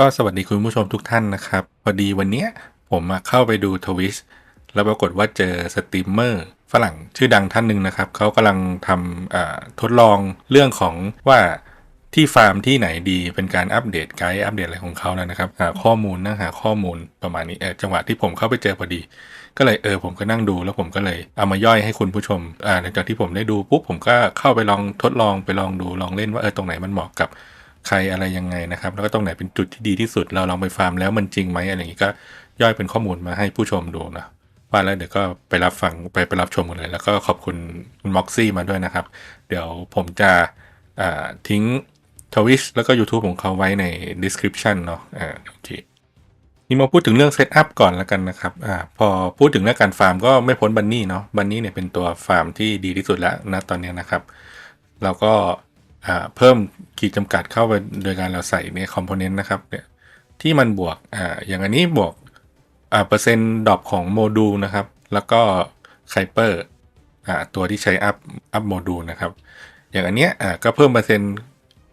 ก็สวัสดีคุณผู้ชมทุกท่านนะครับ พอดีวันเนี้ยผมมาเข้าไปดูทวิชแล้วปรากฏว่าเจอสตรีมเมอร์ฝรั่งชื่อดังท่านหนึ่งนะครับ เขากำลังทำทดลองเรื่องของว่าที่ฟาร์มที่ไหนดีเป็นการอัปเดตไกด์อัปเดตอะไรของเขาแล้วนะครับหาข้อมูลนะหาข้อมูลประมาณนี้จังหวะที่ผมเข้าไปเจอพอดี ก็เลยเออผมก็นั่งดูแล้วผมก็เลยเอามาย่อยให้คุณผู้ชมหลังจากที่ผมได้ดูปุ๊บผมก็เข้าไปลองทดลองไปลองดูลองเล่นว่าเออตรงไหนมันเหมาะกับ ใครอะไรยังไงนะครับ แล้วก็ตรงไหนเป็นจุดที่ดีที่สุด เราลองไปฟาร์มแล้วมันจริงไหมอะไรอย่างนี้ก็ย่อยเป็นข้อมูลมาให้ผู้ชมดูนะว่าแล้วเดี๋ยวก็ไปรับฟังไปไปรับชมกันเลย แล้วก็ขอบคุณคุณม็อกซี่มาด้วยนะครับ เดี๋ยวผมจะทิ้งทวิชแล้วก็ YouTube ของเขาไว้ใน description เนาะอ่าโอเคนี่มาพูดถึงเรื่องเซตอัพก่อนแล้วกันนะครับอ่าพอพูดถึงเรื่องการฟาร์มก็ไม่พ้นบันนี่เนาะบันนี่เนี่ยเป็นตัวฟาร์มที่ดีที่สุดแล้วนะตอนนี้นะครับ เราก็ เพิ่มขีดจำกัดเข้าไปโดยการเราใส่ในคอมโพเนนต์นะครับเนี่ยที่มันบวกออย่างอันนี้บวกเปอร์เซ็นต์ดรอปของโมดูลนะครับ แล้วก็ไคเปอร์ตัวที่ใช้อัพอัพโมดูลนะครับ อย่างอันเนี้ยก็เพิ่มเปอร์เซ็นต์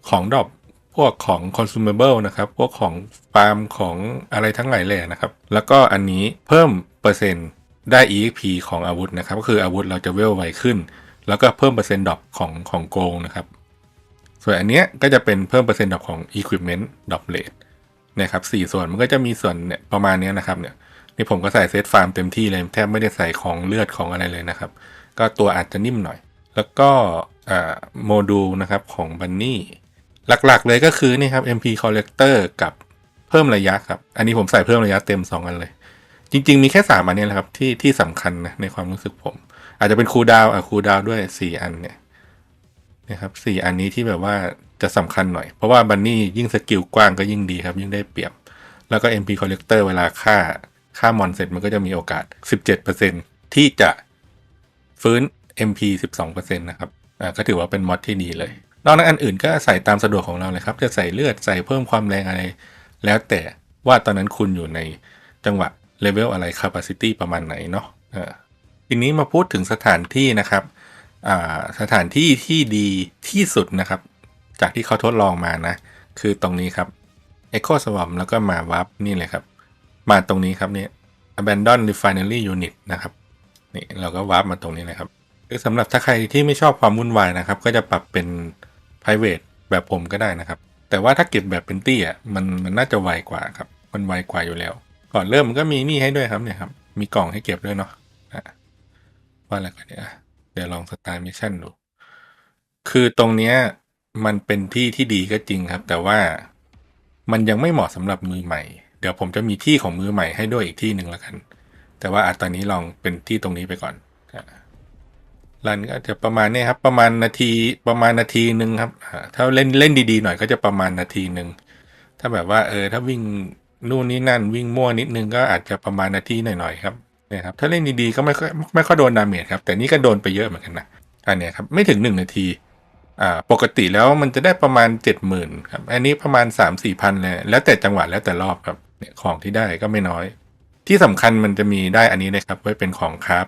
ของดรอปพวกของ consumable นะครับ พวกของฟาร์มของอะไรทั้งหลายแหล่นะครับ แล้วก็อันนี้เพิ่มเปอร์เซ็นต์ได้ EXP ของอาวุธนะครับ ก็คืออาวุธเราจะเวลไวขึ้น แล้วก็เพิ่มเปอร์เซ็นต์ดรอปของของโกงนะครับ ส่วนอันเนี้ยก็จะเป็นเพิ่มเปอร์เซ็นต์ดอปของ equipment drop rate นะครับสี่ส่วนมันก็จะมีส่วนเนี่ยประมาณเนี้ยนะครับเนี่ยนี่ผมก็ใส่เซตฟาร์มเต็มที่เลย แทบไม่ได้ใส่ของเลือดของอะไรเลยนะครับ ก็ตัวอาจจะนิ่มหน่อย แล้วก็โมดูลนะครับของบันนี่หลักๆเลยก็คือนี่ครับ MP collector กับเพิ่มระยะครับ อันนี้ผมใส่เพิ่มระยะเต็ม 2 อันเลย จริง ๆ มีแค่ 3 อันนี้แหละครับที่ที่สำคัญนะในความรู้สึกผม อาจจะเป็นคูดาวอะคูดาวด้วย 4 อันเนี่ย นะครับสอันนี้ที่แบบว่าจะสำคัญหน่อย เพราะว่าบันนี่ยิ่งสกิลกว้างก็ยิ่งดีครับ ยิ่งได้เปรียบ แล้วก็ MP collector เวลาฆ่าฆ่ามอนเสร็จมันก็จะมีโอกาส 17%ที่จะฟื้น MP 12%นะครับอ่าก็ถือว่าเป็นมอดที่ดีเลย นอกนั้นอันอื่นก็ใส่ตามสะดวกของเราเลยครับ จะใส่เลือดใส่เพิ่มความแรงอะไร แล้วแต่ว่าตอนนั้นคุณอยู่ในจังหวะเลเวลอะไร capacity ประมาณไหนเนาะเออทีนี้มาพูดถึงสถานที่นะครับ สถานที่ที่ดีที่สุดนะครับ จากที่เขาทดลองมานะ คือตรงนี้ครับ Echo Swamp แล้วก็มาวับนี่เลยครับ มาตรงนี้ครับเนี่ย Abandon Refinery Unit นะครับนี่เราก็วาร์ปมาตรงนี้เลยครับคือสำหรับถ้าใครที่ไม่ชอบความวุ่นวายนะครับ ก็จะปรับเป็น private แบบผมก็ได้นะครับ แต่ว่าถ้าเก็บแบบเป็นตี้อะมันมันน่าจะไวกว่าครับ มันไวกว่าอยู่แล้ว ก่อนเริ่มมันก็มีนี่ให้ด้วยครับเนี่ยครับ มีกล่องให้เก็บด้วยเนาะว่าอะไรกันเนี่ย เดี๋ยวลองสตาร์มิชชั่นดู คือตรงเนี้ยมันเป็นที่ที่ดีก็จริงครับ แต่ว่ามันยังไม่เหมาะสำหรับมือใหม่ เดี๋ยวผมจะมีที่ของมือใหม่ให้ด้วยอีกที่หนึ่งแล้วกัน แต่ว่าอะตอนนี้ลองเป็นที่ตรงนี้ไปก่อนรันก็จะประมาณนี้ครับ ประมาณนาทีประมาณนาทีหนึ่งครับถ้าเล่นเล่นดีๆหน่อยก็จะประมาณนาทีหนึ่งถ้าแบบว่าเออถ้าวิ่งนู่นนี่นั่นวิ่งมั่วนิดนึงก็อาจจะประมาณนาทีหน่อยๆครับ นี่ยครับถ้าเล่นดีๆก็ไม่ค่อยไม่ค่อยโดนดาเมจครับแต่นี่ก็โดนไปเยอะเหมือนกันนะอันนี้ครับไม่ถึงหนึ่งนาทีอ่าปกติแล้วมันจะได้ประมาณเจ็ดหมื่นครับอันนี้ประมาณสามสี่พันเลยแล้วแต่จังหวะแล้วแต่รอบครับเนี่ยของที่ได้ก็ไม่น้อย ที่สำคัญมันจะมีได้อันนี้นะครับไว้เป็นของครับ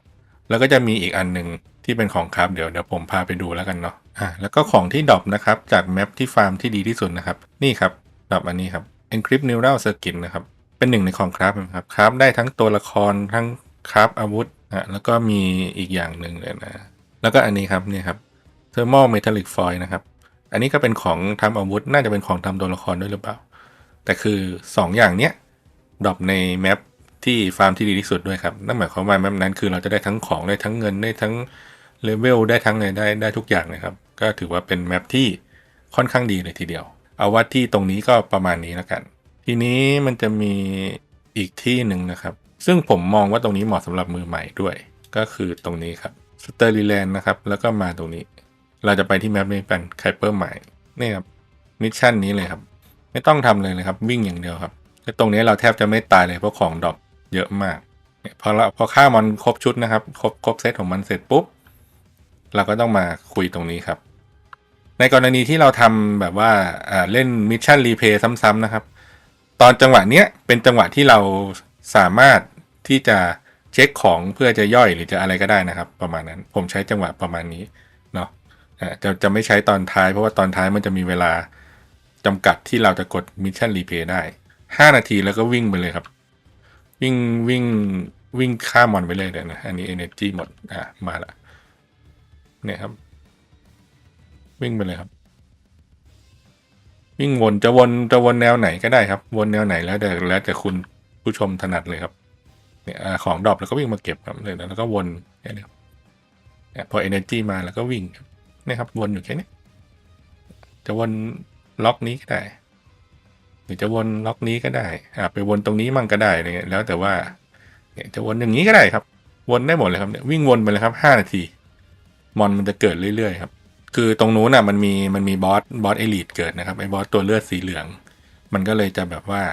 แล้วก็จะมีอีกอันหนึ่งที่เป็นของครับเดี๋ยวเดี๋ยวผมพาไปดูแล้วกันเนาะอ่าแล้วก็ของที่ดรอปนะครับจากแมปที่ฟาร์มที่ดีที่สุดนะครับนี่ครับดรอปอันนี้ครับ Encrypt Neural Circuit นะครับเป็นหนึ่งในของครับนะครับครับได้ทั้งตัวละครทั้ง ครับอาวุธอะแล้วก็มีอีกอย่างหนึ่งเลยนะ แล้วก็อันนี้ครับเนี่ยครับ Thermal Metallic Foil นะครับ อันนี้ก็เป็นของทำอาวุธ น่าจะเป็นของทำตัวละครด้วยหรือเปล่า แต่คือ 2 อย่างเนี้ยดรอปในแมปที่ฟาร์มที่ดีที่สุดด้วยครับ นั่นหมายความว่าแมปนั้นคือเราจะได้ทั้งของได้ทั้งเงินได้ทั้งเลเวลได้ทั้งอะไรได้ได้ทุกอย่างเลยครับ ก็ถือว่าเป็นแมปที่ค่อนข้างดีเลยทีเดียว เอาว่าที่ตรงนี้ก็ประมาณนี้แล้วกัน ทีนี้มันจะมีอีกที่หนึ่งนะครับ ซึ่งผมมองว่าตรงนี้เหมาะสำหรับมือใหม่ด้วย ก็คือตรงนี้ครับสเตอร์ลีแลนด์นะครับ แล้วก็มาตรงนี้ เราจะไปที่แมปนี้เป็นไคเปอร์ใหม่นี่ครับมิชชั่นนี้เลยครับ ไม่ต้องทำเลยเลยครับ วิ่งอย่างเดียวครับแต่ตรงนี้เราแทบจะไม่ตายเลยเพราะของดรอปเยอะมากเนี่ยพอเราพอฆ่ามันครบชุดนะครับ ครบครบเซตของมันเสร็จปุ๊บ เราก็ต้องมาคุยตรงนี้ครับ ในกรณีที่เราทำแบบว่าอ่าเล่นมิชชั่นรีเพย์ซ้ำๆนะครับ ตอนจังหวะเนี้ยเป็นจังหวะที่เรา สามารถที่จะเช็คของเพื่อจะย่อยหรือจะอะไรก็ได้นะครับ ประมาณนั้นผมใช้จังหวะประมาณนี้เนาะจะจะไม่ใช้ตอนท้าย เพราะว่าตอนท้ายมันจะมีเวลาจำกัดที่เราจะกดมิชชั่นรีเพย์ได้ห้านาทีแล้วก็วิ่งไปเลยครับ วิ่งวิ่งวิ่งข้ามมอนไปเลยเดี๋ยวนะ อันนี้ energy หมดอะมาละเนี่ยครับ วิ่งไปเลยครับ วิ่งวนจะวนจะวนแนวไหนก็ได้ครับ วนแนวไหนแล้วแต่แล้วแต่คุณ ผู้ชมถนัดเลยครับเนี่ยของดรอปแล้วก็วิ่งมาเก็บครับเลยแล้วก็วนแค่นี้ครับพอ energy มาแล้วก็วิ่งนี่ครับวนอยู่แค่นี้จะวนล็อกนี้ก็ได้ หรือจะวนล็อกนี้ก็ได้อ่าไปวนตรงนี้มั่งก็ได้อะไรเงี้ยแล้วแต่ว่าเนี่ยจะวนอย่างนี้ก็ได้ครับ วนได้หมดเลยครับเนี่ยวิ่งวนไปเลยครับห้านาที มอนมันจะเกิดเรื่อยๆครับ คือตรงนู้นน่ะมันมีมันมีบอสบอสเอลิทเกิดนะครับไอ้บอสตัวเลือดสีเหลือง มันก็เลยจะแบบว่า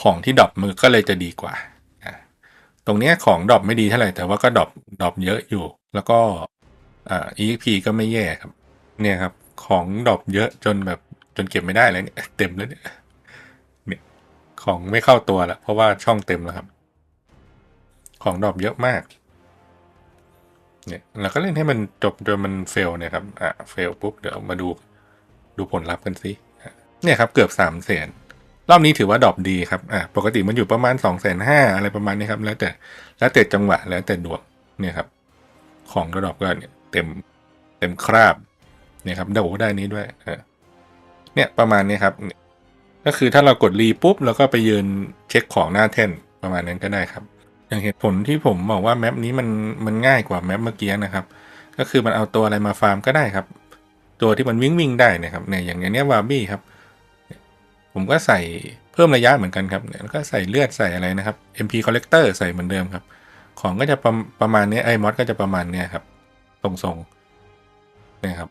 ของที่ดรอปมือก็เลยจะดีกว่า ตรงเนี้ยของดรอปไม่ดีเท่าไหร่ แต่ว่าก็ดรอปดรอปเยอะอยู่ แล้วก็อ่า EXP ก็ไม่แย่ครับ เนี่ยครับ ของดรอปเยอะจนแบบจนเก็บไม่ได้แล้วเนี่ยเต็มแล้วเนี่ยเนี่ยของไม่เข้าตัวล้วเพราะว่าช่องเต็มแล้วครับ ของดรอปเยอะมากเนี่ยเราก็เล่นให้มันจบจนมันเฟลเนี่ยครับ อะเฟลปุ๊บเดี๋ยวมาดูดูผลลัพธ์กันสิเนี่ยครับ เกือบสามแสน รอบนี้ถือว่าดรอปดีครับอะปกติมันอยู่ประมาณสองแสนห้าอะไรประมาณนี้ครับ แล้วแต่แล้วแต่จังหวะแล้วแต่ดวงเนี่ยครับ ของก็ดอปก็เนี่ยเต็มเต็มคราบเนี่ยครับเดาได้นี้ด้วยอะเนี่ยประมาณนี้ครับเนี่ยก็คือถ้าเรากดรีปุ๊บแล้วก็ไปยืนเช็คของหน้าแท่นประมาณนั้นก็ได้ครับ อย่างเหตุผลที่ผมบอกว่าแมปนี้มันมันง่ายกว่าแมปเมื่อกี้นะครับ ก็คือมันเอาตัวอะไรมาฟาร์มก็ได้ครับ ตัวที่มันวิ่งวิ่งได้นะครับเนี่ยอย่างเนี้ยวาร์บี้ครับ ผมก็ใส่เพิ่มระยะเหมือนกันครับเนี่ยแล้วก็ใส่เลือดใส่อะไรนะครับ MP collector ใส่เหมือนเดิมครับ ของก็จะประประมาณนี้ไอ้มอสก็จะประมาณเนี้ยครับตรงทรงๆนี่ครับ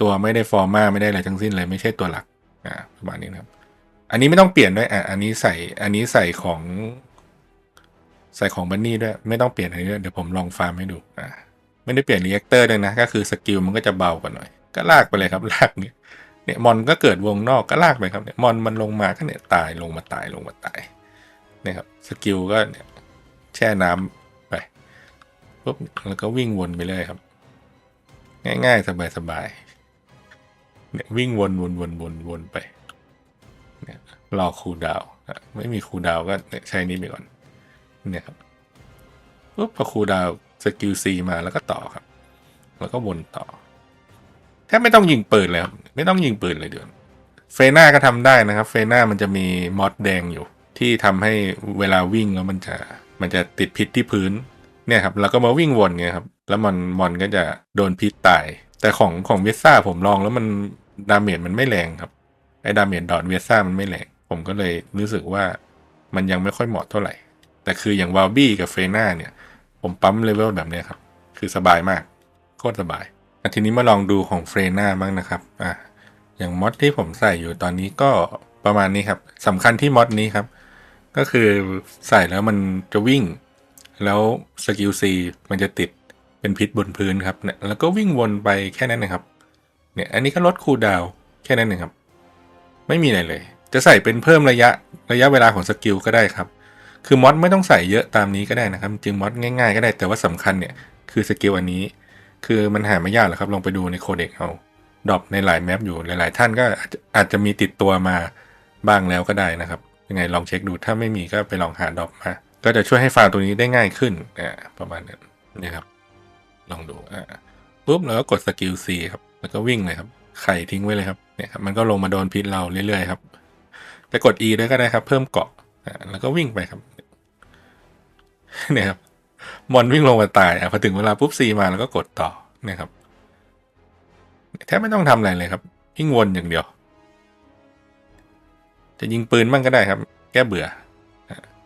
ตัวไม่ได้ฟอร์มาไม่ได้อะไรทั้งสิ้นเลยไม่ใช่ตัวหลักอ่าประมาณนี้นะครับ อันนี้ไม่ต้องเปลี่ยนด้วยอะอันนี้ใส่อันนี้ใส่ของ ใส่ของบันนี่ด้วย ไม่ต้องเปลี่ยนอะไรด้วยเดี๋ยวผมลองฟาร์มให้ดูอ่าไม่ได้เปลี่ยนรีแอคเตอร์ด้วยนะ ก็คือสกิลมันก็จะเบากว่าหน่อย ก็ลากไปเลยครับลากเนี่ย เนี่ยมอนก็เกิดวงนอกก็ลากไปครับเนี่ยมอนมันลงมาก็เนี่ยตายลงมาตายลงมาตายเนี่ยครับสกิลก็เนี่ยแช่น้ำไปปุ๊บแล้วก็วิ่งวนไปเรื่อยครับ ง่ายๆ สบายๆเนี่ยวิ่งวนวนวนวนวนไปเนี่ยรอคูลดาวน์อะไม่มีคูลดาวก็เนี่ยใช้นี้ไปก่อนเนี่ยครับปุ๊บพอครูดาวสกิลซีมาแล้วก็ต่อครับ แล้วก็วนต่อ แทบไม่ต้องยิงปืนเลยครับไม่ต้องยิงปืนเลยเดี๋ยวเฟน่าก็ทำได้นะครับ เฟน่ามันจะมีมอดแดงอยู่ ที่ทำให้เวลาวิ่งแล้วมันจะมันจะติดพิษที่พื้นเนี่ยครับแล้วก็มาวิ่งวนเนี่ยครับ แล้วมันมอนก็จะโดนพิษตาย แต่ของของเวสซ่าผมลองแล้วมันดาเมจมันไม่แรงครับไอ้ดาเมจดอทเวสซ่ามันไม่แรงผมก็เลยรู้สึกว่ามันยังไม่ค่อยเหมาะเท่าไหร่ แต่คืออย่างวาลบี้กับเฟน่าเนี่ย ผมปั๊มเลเวลแบบนี้ครับ คือสบายมาก โคตรสบาย ทีนี้มาลองดูของเฟรน่าบ้างนะครับอะอย่างมอดที่ผมใส่อยู่ตอนนี้ก็ประมาณนี้ครับสำคัญที่มอดนี้ครับ ก็คือใส่แล้วมันจะวิ่ง แล้วสกิลซีมันจะติดเป็นพิษบนพื้นครับเนี่ยแล้วก็วิ่งวนไปแค่นั้นนะครับเนี่ยอันนี้ก็ลดคูลดาวน์แค่นั้นเองครับ ไม่มีอะไรเลย จะใส่เป็นเพิ่มระยะระยะเวลาของสกิลก็ได้ครับ คือมอดไม่ต้องใส่เยอะตามนี้ก็ได้นะครับ จริงมอดง่ายๆ ก็ได้แต่ว่าสำคัญเนี่ยคือสกิลอันนี้ คือมันหาไม่ยากหรอกครับ ลองไปดูในโคเด็กเอาดรอปในหลายแมปอยู่หลาย ๆ ท่านก็อาจจะอาจะมีติดตัวมาบ้างแล้วก็ได้นะครับ ยังไงลองเช็คดูถ้าไม่มีก็ไปลองหาดรอปมา ก็จะช่วยให้ฟาร์ตัวนี้ได้ง่ายขึ้นอ่าประมาณนั้นนี่ครับ ลองดูอ่าปุ๊บแล้วก็กดสกิล C ครับแล้วก็วิ่งเลยครับไข่ทิ้งไว้เลยครับเนี่ยครับมันก็ลงมาโดนพิษเราเรื่อยๆครับจะกด E ด้วยก็ได้ครับ เพิ่มเกาะอ่าแล้วก็วิ่งไปครับ เนี่ยครับ มอนวิ่งลงมาตายอะพอถึงเวลาปุ๊บ C มาแล้วก็กดต่อเนี่ยครับแทบไม่ต้องทำอะไรเลยครับวิ่งวนอย่างเดียว จะยิงปืนบ้างก็ได้ครับ แก้เบื่อ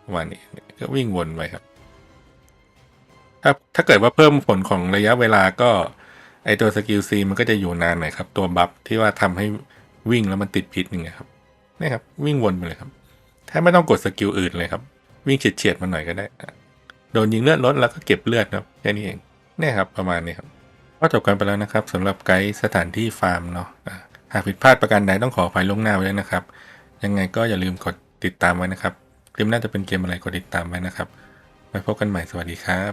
ประมาณนี้ก็วิ่งวนไปครับ ถ้าถ้าเกิดว่าเพิ่มผลของระยะเวลาก็ไอตัวสกิลซีมันก็จะอยู่นานหน่อยครับ ตัวบัฟที่ว่าทำให้วิ่งแล้วมันติดพิษอย่างเงี้ยครับนี่ครับ วิ่งวนไปเลยครับแทบไม่ต้องกดสกิลอื่นเลยครับ วิ่งเฉียดเฉียดๆมันหน่อยก็ได้ โดนยิงเลือดลดแล้วก็เก็บเลือดครับแค่นี้เองเนี่ยครับประมาณนี้ครับก็จบกันไปแล้วนะครับสำหรับไกด์สถานที่ฟาร์มเนาะหากผิดพลาดประการใดต้องขออภัยล่วงหน้าไว้ด้วยนะครับ ยังไงก็อย่าลืมกดติดตามไว้นะครับคลิปหน่าจะเป็นเกมอะไรกดติดตามไว้นะครับไว้พบกันใหม่สวัสดีครับ